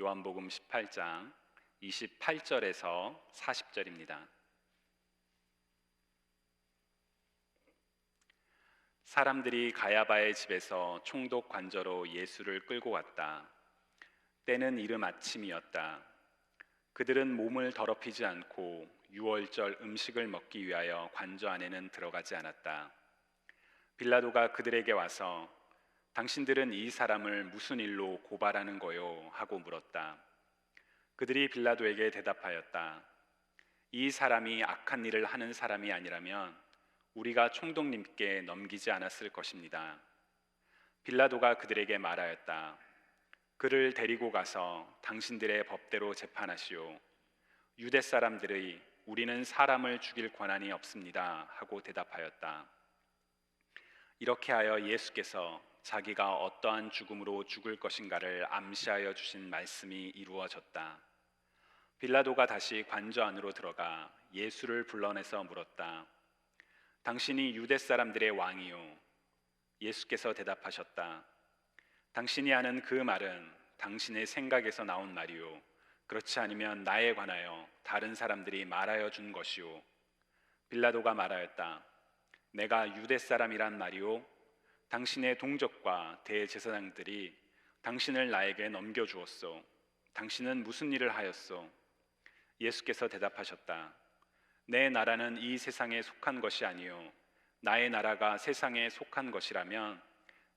요한복음 18장 28절에서 40절입니다. 사람들이 가야바의 집에서 총독 관저로 예수를 끌고 갔다. 때는 이른 아침이었다. 그들은 몸을 더럽히지 않고 유월절 음식을 먹기 위하여 관저 안에는 들어가지 않았다. 빌라도가 그들에게 와서 당신들은 이 사람을 무슨 일로 고발하는 거요? 하고 물었다. 그들이 빌라도에게 대답하였다. 이 사람이 악한 일을 하는 사람이 아니라면 우리가 총독님께 넘기지 않았을 것입니다. 빌라도가 그들에게 말하였다. 그를 데리고 가서 당신들의 법대로 재판하시오. 유대 사람들의 우리는 사람을 죽일 권한이 없습니다. 하고 대답하였다. 이렇게 하여 예수께서 자기가 어떠한 죽음으로 죽을 것인가를 암시하여 주신 말씀이 이루어졌다. 빌라도가 다시 관저 안으로 들어가 예수를 불러내서 물었다. 당신이 유대 사람들의 왕이요. 예수께서 대답하셨다. 당신이 하는 그 말은 당신의 생각에서 나온 말이요. 그렇지 않으면 나에 관하여 다른 사람들이 말하여 준 것이요. 빌라도가 말하였다. 내가 유대 사람이란 말이요. 당신의 동족과 대제사장들이 당신을 나에게 넘겨주었소. 당신은 무슨 일을 하였소? 예수께서 대답하셨다. 내 나라는 이 세상에 속한 것이 아니요 나의 나라가 세상에 속한 것이라면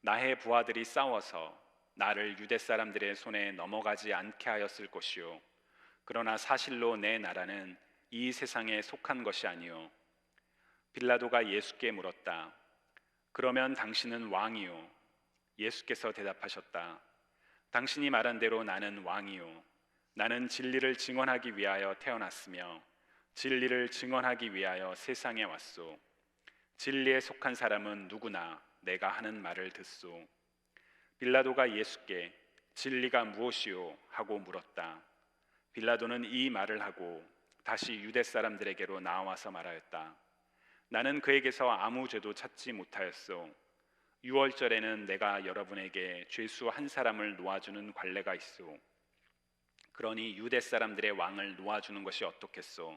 나의 부하들이 싸워서 나를 유대 사람들의 손에 넘어가지 않게 하였을 것이요 그러나 사실로 내 나라는 이 세상에 속한 것이 아니요 빌라도가 예수께 물었다. 그러면 당신은 왕이요 예수께서 대답하셨다. 당신이 말한 대로 나는 왕이요 나는 진리를 증언하기 위하여 태어났으며 진리를 증언하기 위하여 세상에 왔소. 진리에 속한 사람은 누구나 내가 하는 말을 듣소. 빌라도가 예수께 진리가 무엇이요 하고 물었다. 빌라도는 이 말을 하고 다시 유대 사람들에게로 나와서 말하였다. 나는 그에게서 아무 죄도 찾지 못하였소. 유월절에는 내가 여러분에게 죄수 한 사람을 놓아주는 관례가 있소. 그러니 유대 사람들의 왕을 놓아주는 것이 어떻겠소?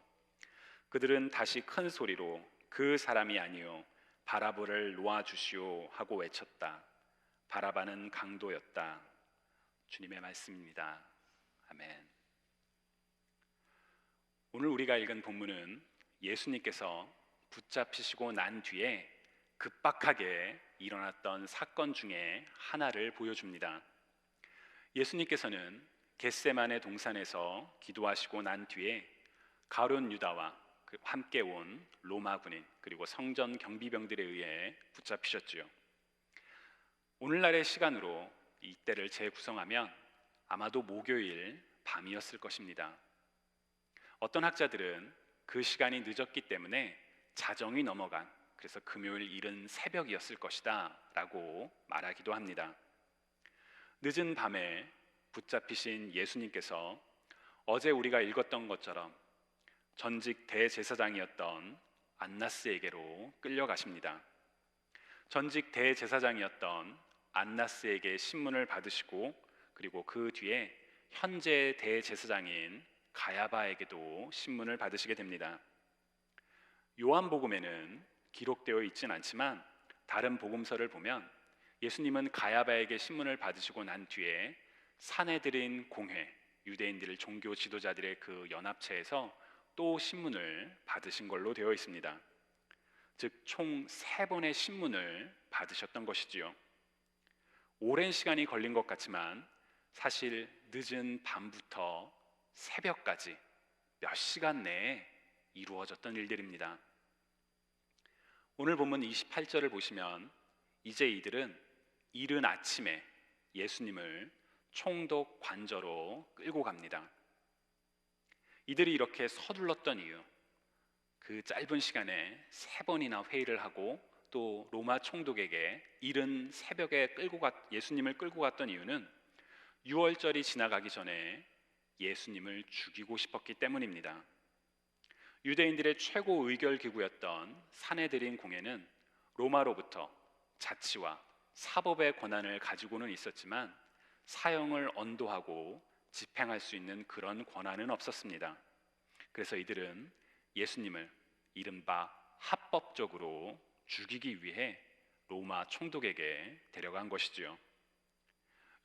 그들은 다시 큰 소리로 그 사람이 아니요 바라보를 놓아주시오 하고 외쳤다. 바라바는 강도였다. 주님의 말씀입니다. 아멘. 오늘 우리가 읽은 본문은 예수님께서 붙잡히시고 난 뒤에 급박하게 일어났던 사건 중에 하나를 보여줍니다. 예수님께서는 겟세만의 동산에서 기도하시고 난 뒤에 가룟 유다와 그 함께 온 로마 군인 그리고 성전 경비병들에 의해 붙잡히셨지요. 오늘날의 시간으로 이때를 재구성하면 아마도 목요일 밤이었을 것입니다. 어떤 학자들은 그 시간이 늦었기 때문에 자정이 넘어간 그래서 금요일 이른 새벽이었을 것이다 라고 말하기도 합니다. 늦은 밤에 붙잡히신 예수님께서 어제 우리가 읽었던 것처럼 전직 대제사장이었던 안나스에게로 끌려가십니다. 전직 대제사장이었던 안나스에게 신문을 받으시고 그리고 그 뒤에 현재 대제사장인 가야바에게도 신문을 받으시게 됩니다. 요한복음에는 기록되어 있진 않지만 다른 복음서를 보면 예수님은 가야바에게 신문을 받으시고 난 뒤에 사내들인 공회, 유대인들 종교 지도자들의 그 연합체에서 또 신문을 받으신 걸로 되어 있습니다. 즉 총 세 번의 신문을 받으셨던 것이지요. 오랜 시간이 걸린 것 같지만 사실 늦은 밤부터 새벽까지 몇 시간 내에 이루어졌던 일들입니다. 오늘 본문 28절을 보시면 이제 이들은 이른 아침에 예수님을 총독 관저로 끌고 갑니다. 이들이 이렇게 서둘렀던 이유, 그 짧은 시간에 세 번이나 회의를 하고 또 로마 총독에게 이른 새벽에 끌고 갔, 예수님을 끌고 갔던 이유는 유월절이 지나가기 전에 예수님을 죽이고 싶었기 때문입니다. 유대인들의 최고 의결 기구였던 사내들인 공회는 로마로부터 자치와 사법의 권한을 가지고는 있었지만 사형을 언도하고 집행할 수 있는 그런 권한은 없었습니다. 그래서 이들은 예수님을 이른바 합법적으로 죽이기 위해 로마 총독에게 데려간 것이지요.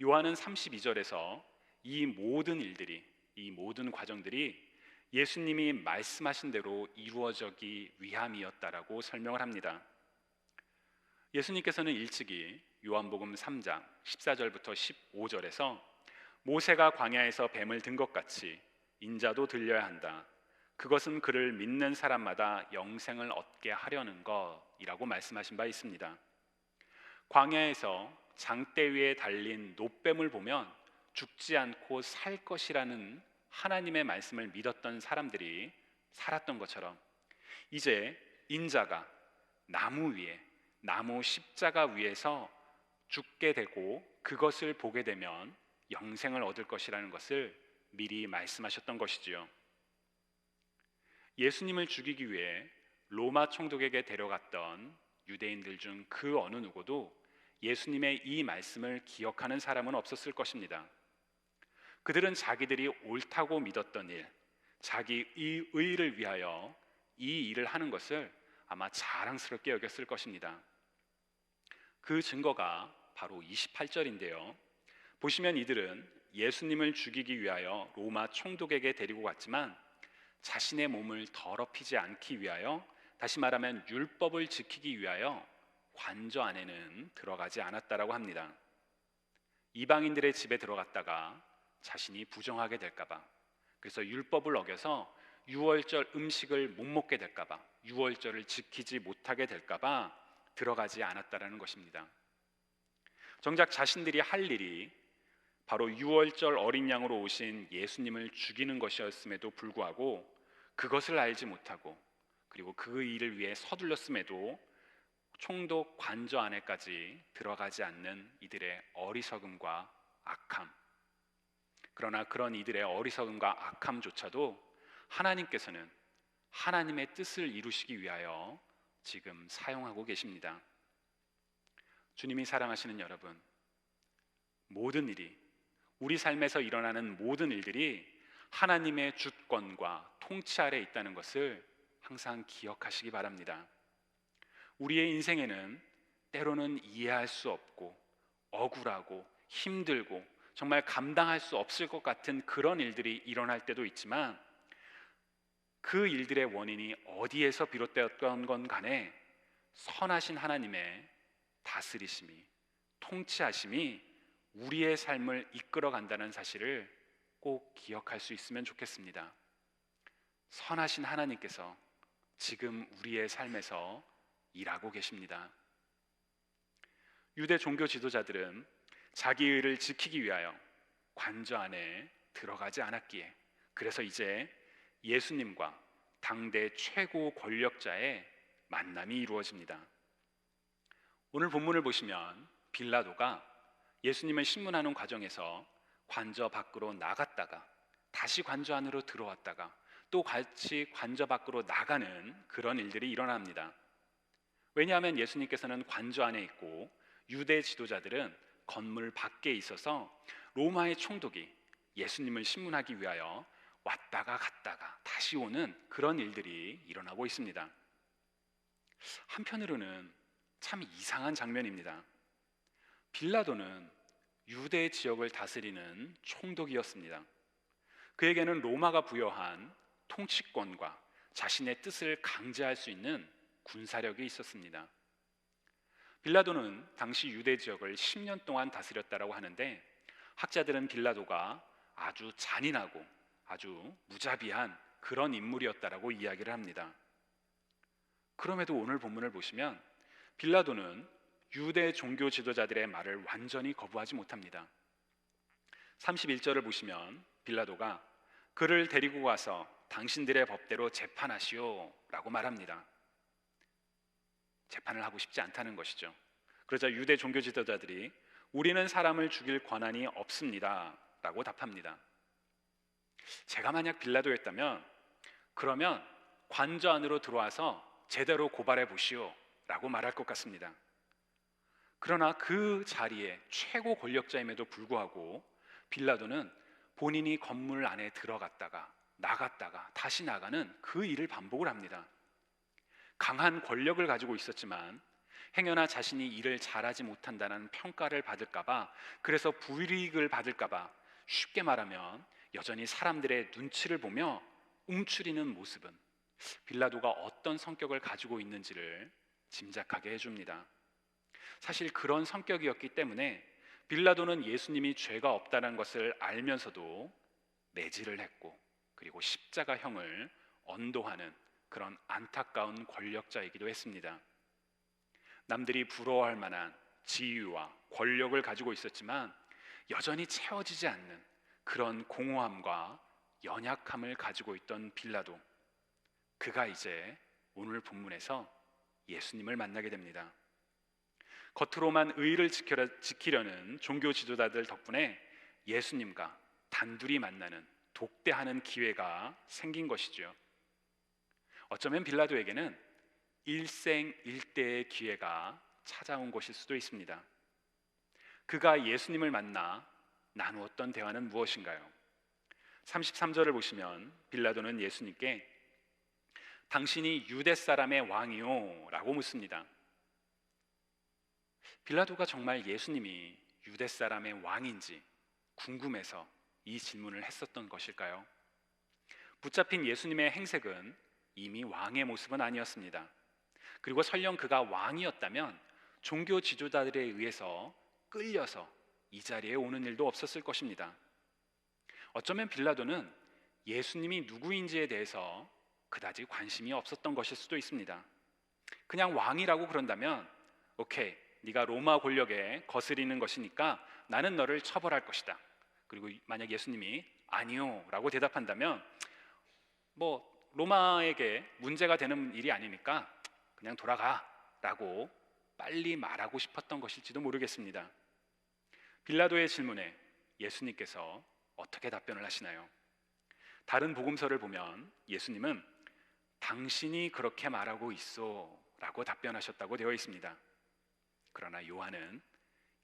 요한은 32절에서 이 모든 일들이 이 모든 과정들이 예수님이 말씀하신 대로 이루어지기 위함이었다라고 설명을 합니다. 예수님께서는 일찍이 요한복음 3장 14절부터 15절에서 모세가 광야에서 뱀을 든 것 같이 인자도 들려야 한다. 그것은 그를 믿는 사람마다 영생을 얻게 하려는 것이라고 말씀하신 바 있습니다. 광야에서 장대 위에 달린 노뱀을 보면 죽지 않고 살 것이라는 하나님의 말씀을 믿었던 사람들이 살았던 것처럼 이제 인자가 나무 위에 나무 십자가 위에서 죽게 되고 그것을 보게 되면 영생을 얻을 것이라는 것을 미리 말씀하셨던 것이지요. 예수님을 죽이기 위해 로마 총독에게 데려갔던 유대인들 중 그 어느 누구도 예수님의 이 말씀을 기억하는 사람은 없었을 것입니다. 그들은 자기들이 옳다고 믿었던 일, 자기 이 의를 위하여 이 일을 하는 것을 아마 자랑스럽게 여겼을 것입니다. 그 증거가 바로 28절인데요. 보시면 이들은 예수님을 죽이기 위하여 로마 총독에게 데리고 갔지만 자신의 몸을 더럽히지 않기 위하여 다시 말하면 율법을 지키기 위하여 관저 안에는 들어가지 않았다라고 합니다. 이방인들의 집에 들어갔다가 자신이 부정하게 될까봐 그래서 율법을 어겨서 유월절 음식을 못 먹게 될까봐 유월절을 지키지 못하게 될까봐 들어가지 않았다라는 것입니다. 정작 자신들이 할 일이 바로 유월절 어린 양으로 오신 예수님을 죽이는 것이었음에도 불구하고 그것을 알지 못하고 그리고 그 일을 위해 서둘렀음에도 총독 관저 안에까지 들어가지 않는 이들의 어리석음과 악함 그러나 그런 이들의 어리석음과 악함조차도 하나님께서는 하나님의 뜻을 이루시기 위하여 지금 사용하고 계십니다. 주님이 사랑하시는 여러분, 모든 일이 우리 삶에서 일어나는 모든 일들이 하나님의 주권과 통치 아래 있다는 것을 항상 기억하시기 바랍니다. 우리의 인생에는 때로는 이해할 수 없고 억울하고 힘들고 정말 감당할 수 없을 것 같은 그런 일들이 일어날 때도 있지만 그 일들의 원인이 어디에서 비롯되었던 건 간에 선하신 하나님의 다스리심이 통치하심이 우리의 삶을 이끌어 간다는 사실을 꼭 기억할 수 있으면 좋겠습니다. 선하신 하나님께서 지금 우리의 삶에서 일하고 계십니다. 유대 종교 지도자들은 자기 의를 지키기 위하여 관저 안에 들어가지 않았기에 그래서 이제 예수님과 당대 최고 권력자의 만남이 이루어집니다. 오늘 본문을 보시면 빌라도가 예수님을 신문하는 과정에서 관저 밖으로 나갔다가 다시 관저 안으로 들어왔다가 또 같이 관저 밖으로 나가는 그런 일들이 일어납니다. 왜냐하면 예수님께서는 관저 안에 있고 유대 지도자들은 건물 밖에 있어서 로마의 총독이 예수님을 신문하기 위하여 왔다가 갔다가 다시 오는 그런 일들이 일어나고 있습니다. 한편으로는 참 이상한 장면입니다. 빌라도는 유대 지역을 다스리는 총독이었습니다. 그에게는 로마가 부여한 통치권과 자신의 뜻을 강제할 수 있는 군사력이 있었습니다. 빌라도는 당시 유대 지역을 10년 동안 다스렸다라고 하는데 학자들은 빌라도가 아주 잔인하고 아주 무자비한 그런 인물이었다라고 이야기를 합니다. 그럼에도 오늘 본문을 보시면 빌라도는 유대 종교 지도자들의 말을 완전히 거부하지 못합니다. 31절을 보시면 빌라도가 그를 데리고 가서 당신들의 법대로 재판하시오 라고 말합니다. 재판을 하고 싶지 않다는 것이죠. 그러자 유대 종교 지도자들이 우리는 사람을 죽일 권한이 없습니다 라고 답합니다. 제가 만약 빌라도였다면 그러면 관저 안으로 들어와서 제대로 고발해 보시오 라고 말할 것 같습니다. 그러나 그 자리에 최고 권력자임에도 불구하고 빌라도는 본인이 건물 안에 들어갔다가 나갔다가 다시 나가는 그 일을 반복을 합니다. 강한 권력을 가지고 있었지만 행여나 자신이 일을 잘하지 못한다는 평가를 받을까봐 그래서 불이익을 받을까봐 쉽게 말하면 여전히 사람들의 눈치를 보며 움츠리는 모습은 빌라도가 어떤 성격을 가지고 있는지를 짐작하게 해줍니다. 사실 그런 성격이었기 때문에 빌라도는 예수님이 죄가 없다는 것을 알면서도 매질을 했고 그리고 십자가형을 언도하는 그런 안타까운 권력자이기도 했습니다. 남들이 부러워할 만한 지위와 권력을 가지고 있었지만 여전히 채워지지 않는 그런 공허함과 연약함을 가지고 있던 빌라도 그가 이제 오늘 본문에서 예수님을 만나게 됩니다. 겉으로만 의를 지키려는 종교 지도자들 덕분에 예수님과 단둘이 만나는 독대하는 기회가 생긴 것이죠. 어쩌면 빌라도에게는 일생 일대의 기회가 찾아온 것일 수도 있습니다. 그가 예수님을 만나 나누었던 대화는 무엇인가요? 33절을 보시면 빌라도는 예수님께 당신이 유대 사람의 왕이요? 라고 묻습니다. 빌라도가 정말 예수님이 유대 사람의 왕인지 궁금해서 이 질문을 했었던 것일까요? 붙잡힌 예수님의 행색은 이미 왕의 모습은 아니었습니다. 그리고 설령 그가 왕이었다면 종교 지도자들에 의해서 끌려서 이 자리에 오는 일도 없었을 것입니다. 어쩌면 빌라도는 예수님이 누구인지에 대해서 그다지 관심이 없었던 것일 수도 있습니다. 그냥 왕이라고 그런다면 오케이 네가 로마 권력에 거스리는 것이니까 나는 너를 처벌할 것이다. 그리고 만약 예수님이 아니요라고 대답한다면 뭐 로마에게 문제가 되는 일이 아니니까 그냥 돌아가라고 빨리 말하고 싶었던 것일지도 모르겠습니다. 빌라도의 질문에 예수님께서 어떻게 답변을 하시나요? 다른 복음서를 보면 예수님은 당신이 그렇게 말하고 있어라고 답변하셨다고 되어 있습니다. 그러나 요한은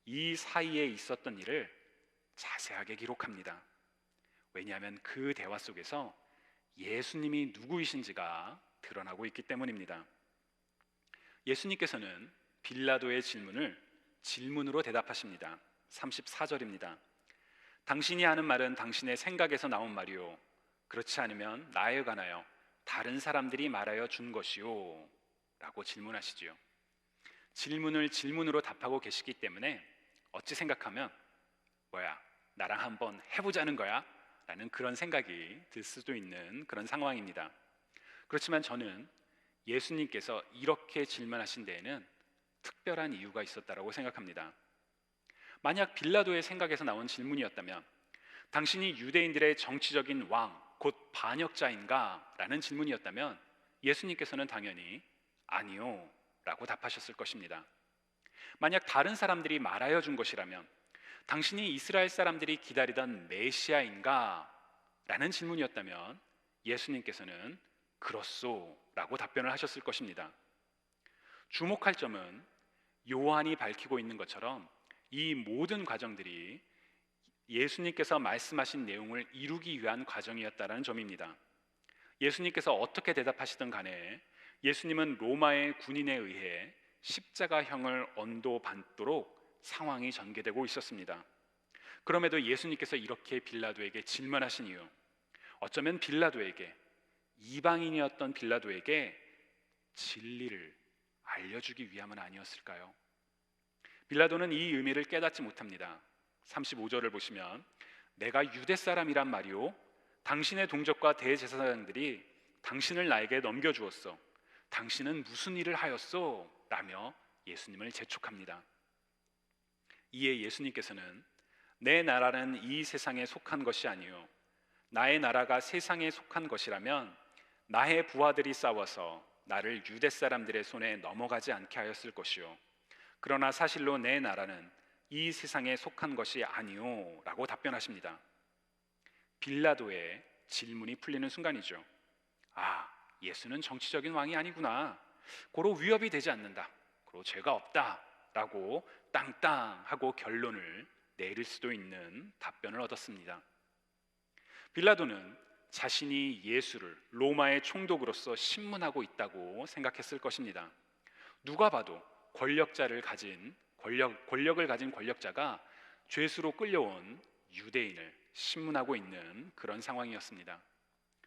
이 사이에 있었던 일을 자세하게 기록합니다. 왜냐하면 그 대화 속에서 예수님이 누구이신지가 드러나고 있기 때문입니다. 예수님께서는 빌라도의 질문을 질문으로 대답하십니다. 34절입니다. 당신이 하는 말은 당신의 생각에서 나온 말이요. 그렇지 않으면 나에 관하여 다른 사람들이 말하여 준 것이요. 라고 질문하시지요. 질문을 질문으로 답하고 계시기 때문에 어찌 생각하면 뭐야 나랑 한번 해보자는 거야 라는 그런 생각이 들 수도 있는 그런 상황입니다. 그렇지만 저는 예수님께서 이렇게 질문하신 데에는 특별한 이유가 있었다라고 생각합니다. 만약 빌라도의 생각에서 나온 질문이었다면 당신이 유대인들의 정치적인 왕, 곧 반역자인가? 라는 질문이었다면 예수님께서는 당연히 아니요. 라고 답하셨을 것입니다. 만약 다른 사람들이 말하여 준 것이라면 당신이 이스라엘 사람들이 기다리던 메시아인가? 라는 질문이었다면 예수님께서는 그렇소 라고 답변을 하셨을 것입니다. 주목할 점은 요한이 밝히고 있는 것처럼 이 모든 과정들이 예수님께서 말씀하신 내용을 이루기 위한 과정이었다는 점입니다. 예수님께서 어떻게 대답하시든 간에 예수님은 로마의 군인에 의해 십자가형을 언도받도록 상황이 전개되고 있었습니다. 그럼에도 예수님께서 이렇게 빌라도에게 질문하신 이유, 어쩌면 빌라도에게 이방인이었던 빌라도에게 진리를 알려주기 위함은 아니었을까요? 빌라도는 이 의미를 깨닫지 못합니다. 35절을 보시면 내가 유대 사람이란 말이요 당신의 동족과 대제사장들이 당신을 나에게 넘겨 주었어. 당신은 무슨 일을 하였소? 라며 예수님을 재촉합니다. 이에 예수님께서는 내 나라는 이 세상에 속한 것이 아니요 나의 나라가 세상에 속한 것이라면 나의 부하들이 싸워서 나를 유대 사람들의 손에 넘어가지 않게 하였을 것이요 그러나 사실로 내 나라는 이 세상에 속한 것이 아니요라고 답변하십니다. 빌라도의 질문이 풀리는 순간이죠. 아, 예수는 정치적인 왕이 아니구나. 고로 위협이 되지 않는다. 고로 죄가 없다라고 땅땅하고 결론을 내릴 수도 있는 답변을 얻었습니다. 빌라도는 자신이 예수를 로마의 총독으로서 신문하고 있다고 생각했을 것입니다. 누가 봐도 권력자를 가진 권력 권력을 가진 권력자가 죄수로 끌려온 유대인을 신문하고 있는 그런 상황이었습니다.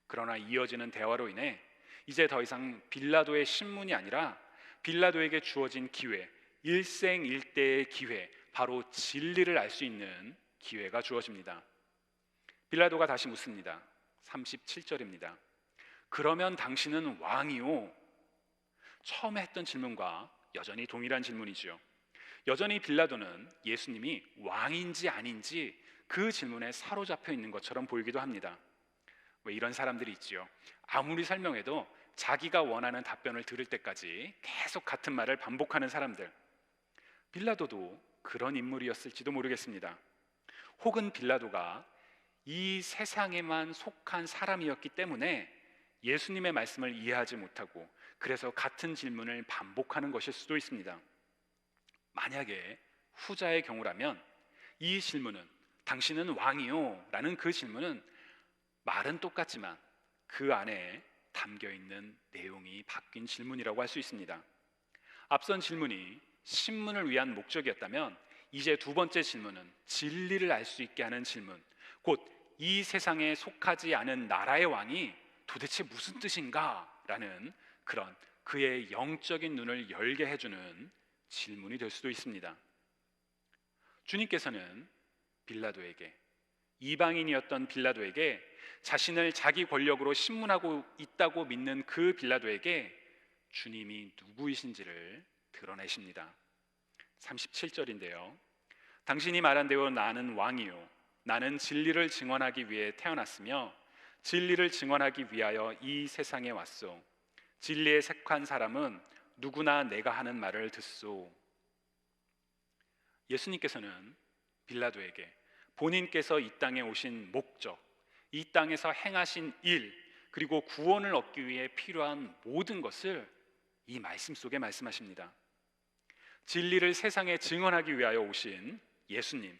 그러나 이어지는 대화로 인해 이제 더 이상 빌라도의 신문이 아니라 빌라도에게 주어진 기회, 일생일대의 기회, 바로 진리를 알 수 있는 기회가 주어집니다. 빌라도가 다시 묻습니다. 37절입니다. 그러면 당신은 왕이요? 처음에 했던 질문과 여전히 동일한 질문이지요. 여전히 빌라도는 예수님이 왕인지 아닌지 그 질문에 사로잡혀 있는 것처럼 보이기도 합니다. 왜 이런 사람들이 있지요? 아무리 설명해도 자기가 원하는 답변을 들을 때까지 계속 같은 말을 반복하는 사람들. 빌라도도 그런 인물이었을지도 모르겠습니다. 혹은 빌라도가 이 세상에만 속한 사람이었기 때문에 예수님의 말씀을 이해하지 못하고 그래서 같은 질문을 반복하는 것일 수도 있습니다. 만약에 후자의 경우라면 이 질문은 당신은 왕이요? 라는 그 질문은 말은 똑같지만 그 안에 담겨 있는 내용이 바뀐 질문이라고 할 수 있습니다. 앞선 질문이 신문을 위한 목적이었다면 이제 두 번째 질문은 진리를 알 수 있게 하는 질문. 곧 이 세상에 속하지 않은 나라의 왕이 도대체 무슨 뜻인가? 라는 그런 그의 영적인 눈을 열게 해주는 질문이 될 수도 있습니다. 주님께서는 빌라도에게 이방인이었던 빌라도에게 자신을 자기 권력으로 신문하고 있다고 믿는 그 빌라도에게 주님이 누구이신지를 드러내십니다. 37절인데요. 당신이 말한 대로 나는 왕이요. 나는 진리를 증언하기 위해 태어났으며 진리를 증언하기 위하여 이 세상에 왔소. 진리에 색한 사람은 누구나 내가 하는 말을 듣소. 예수님께서는 빌라도에게 본인께서 이 땅에 오신 목적, 이 땅에서 행하신 일, 그리고 구원을 얻기 위해 필요한 모든 것을 이 말씀 속에 말씀하십니다. 진리를 세상에 증언하기 위하여 오신 예수님,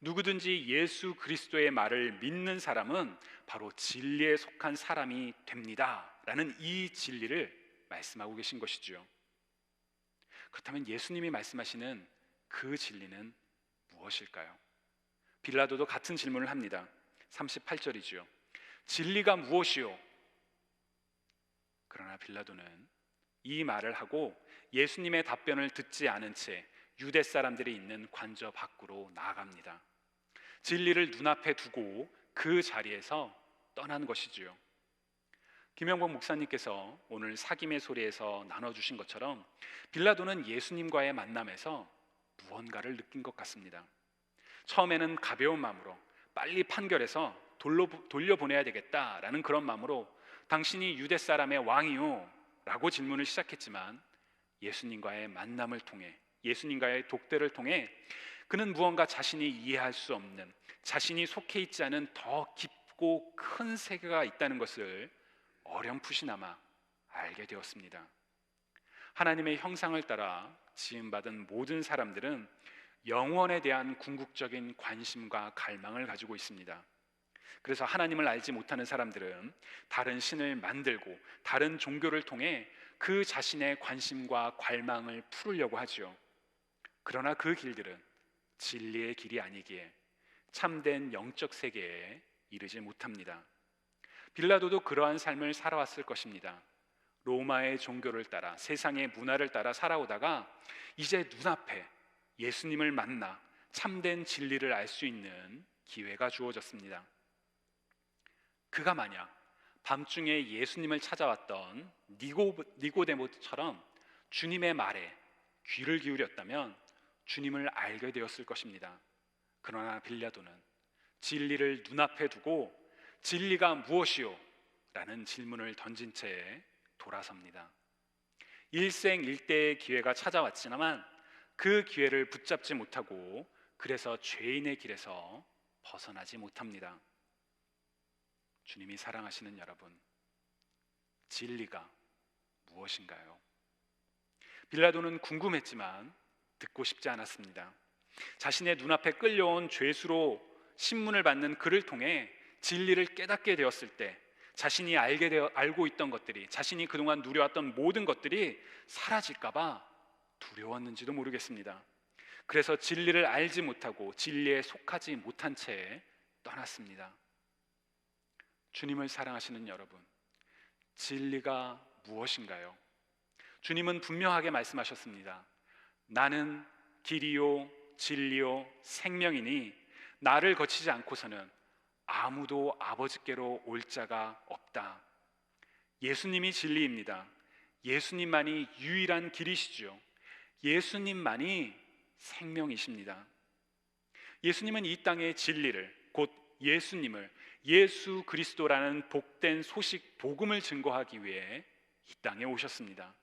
누구든지 예수 그리스도의 말을 믿는 사람은 바로 진리에 속한 사람이 됩니다. 라는 이 진리를 말씀하고 계신 것이지요. 그렇다면 예수님이 말씀하시는 그 진리는 무엇일까요? 빌라도도 같은 질문을 합니다. 38절이지요. 진리가 무엇이요? 그러나 빌라도는 이 말을 하고 예수님의 답변을 듣지 않은 채 유대 사람들이 있는 관저 밖으로 나아갑니다. 진리를 눈앞에 두고 그 자리에서 떠난 것이지요. 김영복 목사님께서 오늘 사김의 소리에서 나눠주신 것처럼 빌라도는 예수님과의 만남에서 무언가를 느낀 것 같습니다. 처음에는 가벼운 마음으로 빨리 판결해서 돌려보내야 되겠다라는 그런 마음으로 당신이 유대 사람의 왕이요? 라고 질문을 시작했지만 예수님과의 만남을 통해 예수님과의 독대를 통해 그는 무언가 자신이 이해할 수 없는 자신이 속해 있지 않은 더 깊고 큰 세계가 있다는 것을 어렴풋이나마 알게 되었습니다. 하나님의 형상을 따라 지음받은 모든 사람들은 영원에 대한 궁극적인 관심과 갈망을 가지고 있습니다. 그래서 하나님을 알지 못하는 사람들은 다른 신을 만들고 다른 종교를 통해 그 자신의 관심과 갈망을 풀으려고 하지요. 그러나 그 길들은 진리의 길이 아니기에 참된 영적 세계에 이르지 못합니다. 빌라도도 그러한 삶을 살아왔을 것입니다. 로마의 종교를 따라 세상의 문화를 따라 살아오다가 이제 눈앞에 예수님을 만나 참된 진리를 알 수 있는 기회가 주어졌습니다. 그가 만약 밤중에 예수님을 찾아왔던 니고, 니고데모처럼 주님의 말에 귀를 기울였다면 주님을 알게 되었을 것입니다. 그러나 빌라도는 진리를 눈앞에 두고 진리가 무엇이요? 라는 질문을 던진 채 돌아섭니다. 일생일대의 기회가 찾아왔지만 그 기회를 붙잡지 못하고 그래서 죄인의 길에서 벗어나지 못합니다. 주님이 사랑하시는 여러분, 진리가 무엇인가요? 빌라도는 궁금했지만 듣고 싶지 않았습니다. 자신의 눈앞에 끌려온 죄수로 신문을 받는 그를 통해 진리를 깨닫게 되었을 때 자신이 알게 되어 알고 있던 것들이 자신이 그동안 누려왔던 모든 것들이 사라질까 봐 두려웠는지도 모르겠습니다. 그래서 진리를 알지 못하고 진리에 속하지 못한 채 떠났습니다. 주님을 사랑하시는 여러분, 진리가 무엇인가요? 주님은 분명하게 말씀하셨습니다. 나는 길이요, 진리요, 생명이니 나를 거치지 않고서는 아무도 아버지께로 올 자가 없다. 예수님이 진리입니다. 예수님만이 유일한 길이시죠. 예수님만이 생명이십니다. 예수님은 이 땅의 진리를 곧 예수님을 예수 그리스도라는 복된 소식 복음을 증거하기 위해 이 땅에 오셨습니다.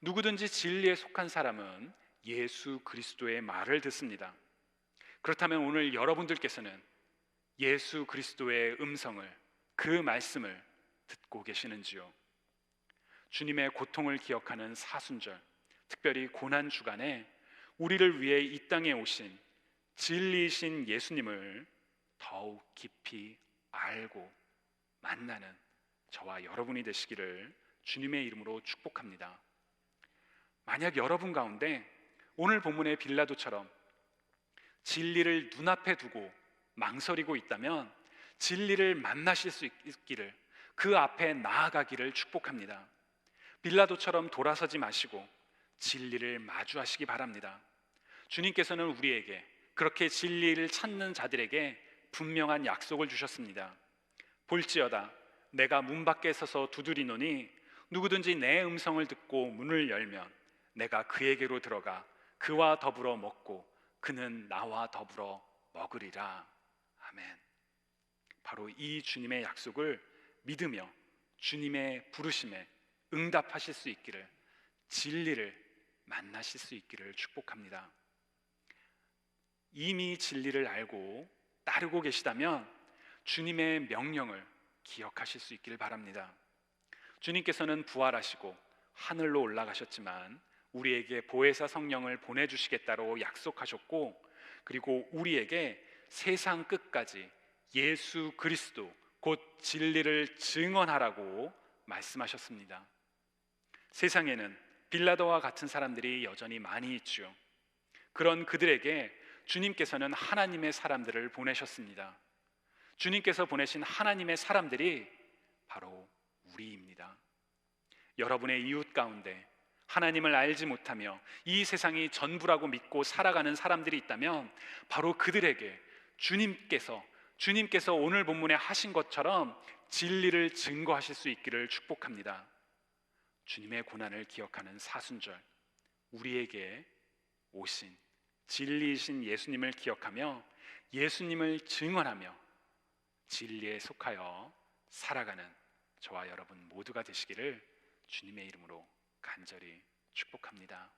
누구든지 진리에 속한 사람은 예수 그리스도의 말을 듣습니다. 그렇다면 오늘 여러분들께서는 예수 그리스도의 음성을 그 말씀을 듣고 계시는지요? 주님의 고통을 기억하는 사순절, 특별히 고난 주간에 우리를 위해 이 땅에 오신 진리이신 예수님을 더욱 깊이 알고 만나는 저와 여러분이 되시기를 주님의 이름으로 축복합니다. 만약 여러분 가운데 오늘 본문의 빌라도처럼 진리를 눈앞에 두고 망설이고 있다면 진리를 만나실 수 있기를 그 앞에 나아가기를 축복합니다. 빌라도처럼 돌아서지 마시고 진리를 마주하시기 바랍니다. 주님께서는 우리에게 그렇게 진리를 찾는 자들에게 분명한 약속을 주셨습니다. 볼지어다 내가 문 밖에 서서 두드리노니 누구든지 내 음성을 듣고 문을 열면 내가 그에게로 들어가 그와 더불어 먹고 그는 나와 더불어 먹으리라. 아멘. 바로 이 주님의 약속을 믿으며 주님의 부르심에 응답하실 수 있기를 진리를 만나실 수 있기를 축복합니다. 이미 진리를 알고 따르고 계시다면 주님의 명령을 기억하실 수 있기를 바랍니다. 주님께서는 부활하시고 하늘로 올라가셨지만 우리에게 보혜사 성령을 보내주시겠다로 약속하셨고 그리고 우리에게 세상 끝까지 예수 그리스도 곧 진리를 증언하라고 말씀하셨습니다. 세상에는 빌라도와 같은 사람들이 여전히 많이 있죠. 그런 그들에게 주님께서는 하나님의 사람들을 보내셨습니다. 주님께서 보내신 하나님의 사람들이 바로 우리입니다. 여러분의 이웃 가운데 하나님을 알지 못하며 이 세상이 전부라고 믿고 살아가는 사람들이 있다면 바로 그들에게 주님께서 주님께서 오늘 본문에 하신 것처럼 진리를 증거하실 수 있기를 축복합니다. 주님의 고난을 기억하는 사순절 우리에게 오신 진리이신 예수님을 기억하며 예수님을 증언하며 진리에 속하여 살아가는 저와 여러분 모두가 되시기를 주님의 이름으로 간절히 축복합니다.